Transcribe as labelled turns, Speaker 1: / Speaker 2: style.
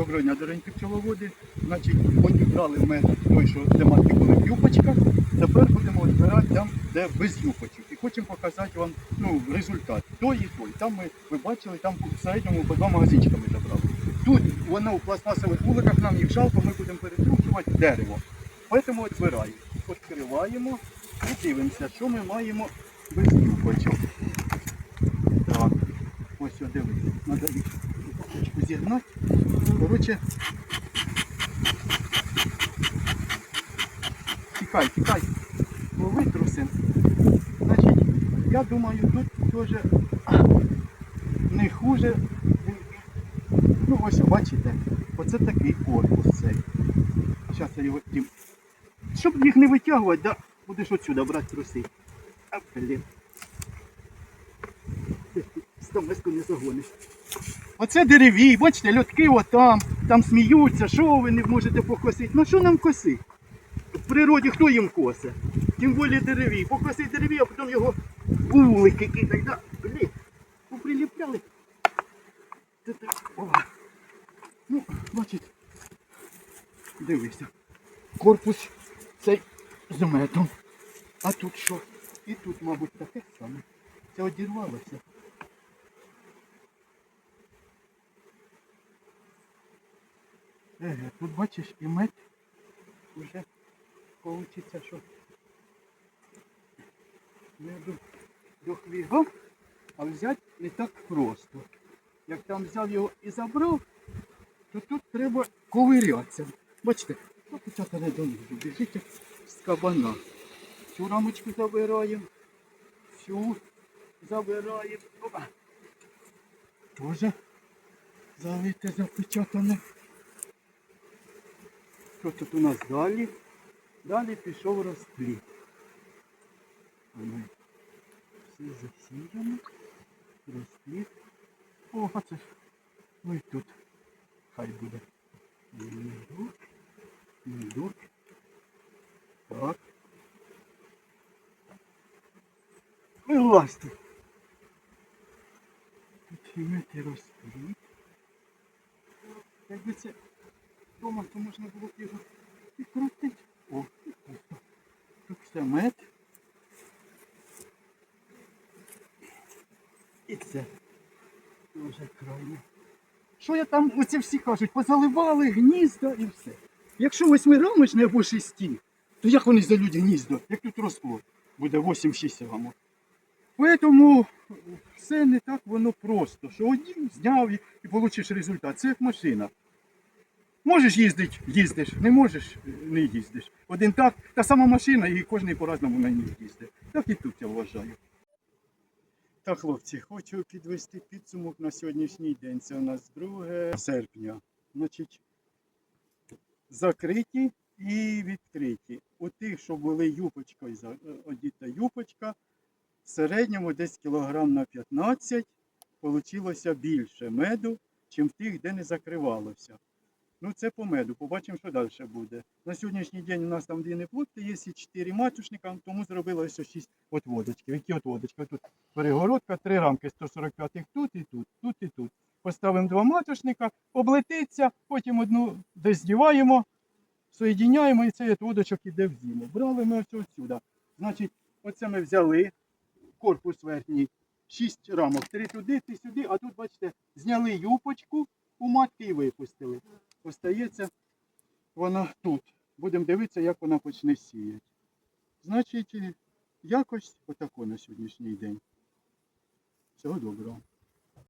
Speaker 1: Доброго дня, дорогенькі пчеловоди. Значить, одібрали в мене той, що де матки були в юпочках. Тепер будемо відбирати там, де без юпочок. І хочемо показати вам ну, результат. Той і той. Там ми, ви бачили, там в середньому по два магазинчика ми забрали. Тут воно у пластмасових вуликах, нам їх жалко, ми будемо перетрушувати дерево. Тому відбираємо. Відкриваємо і дивимося, що ми маємо без юпочок. Так, ось дивіться. Надо їх зігнати. Коротше. Тікай, тікай. Лови трусин. Значить, я думаю, тут теж не хуже. Ну ось бачите, оце такий корпус цей. Зараз я його тім. Щоб їх не витягувати, да, будеш отсюди брати труси. А, блін. Стомеску не загониш. Оце дереві, бачите, льотки отам, там сміються, що ви не можете покосити. Ну що нам косити? В природі хто їм косе? Тим більше дереві. Покосить дереві, а потім його вулики кидать. Да? Блін, поприліпляли. Ну, бачите. Дивися. Корпус цей з метом. А тут що? І тут, мабуть, таке саме. Це одірвалося. Тут бачиш і мед вже получиться, що меду дохвігав, а взяти не так просто. Як там взяв його і забрав, то тут треба ковирятися. Бачите, почати не донизу, біжить з кабана. Цю рамочку забираємо, цю забираємо. Опа. Тоже залите запечатане. Що тут у нас далі? Далі пішов розпліт. Все засіяно. Розпліт. О, а це ж. Ну і тут. Хай буде. Міндук. Міндук. Так. Вилазьте. Тут імети розпліт. Якби це Дома то можна було б його і крутити. О. Тут все мед. І це дуже крайне. Що я там, оці всі кажуть, позаливали гнізда і все. Якщо восьмирамочне або шесті, то як вони залють гніздо, як тут росло? Буде 8-6 рамок. Поэтому все не так воно просто, що одів, зняв і, получиш результат. Це як машина. Можеш їздити, їздиш, не можеш, не їздиш. Один так, та сама машина і кожен по-разному на ній їздить. Так і тут я вважаю. Так, хлопці, хочу підвести підсумок на сьогоднішній день. Це у нас 2 серпня. Значить, закриті і відкриті. У тих, що були юпочкою, одіта юпочка, в середньому десь кілограм на 15 получилося більше меду, чим в тих, де не закривалося. Ну це по меду. Побачимо, що далі буде. На сьогоднішній день у нас там дві неплодки, є і чотири матушника, тому зробили ось шість отводочків. Які отводочки? Тут перегородка, три рамки 145 тут і тут, тут і тут. Поставимо два матушника, облетиться, потім одну десь здіваємо, соєдиняємо і цей отводочок іде в зиму. Брали ми ось отсюди. Значить, оце ми взяли корпус верхній, шість рамок, три туди, три сюди, а тут, бачите, зняли юпочку у матки і випустили остається вона тут. Будемо дивитися, як вона почне сіяти. Значить, якось отако на сьогоднішній день. Всього доброго.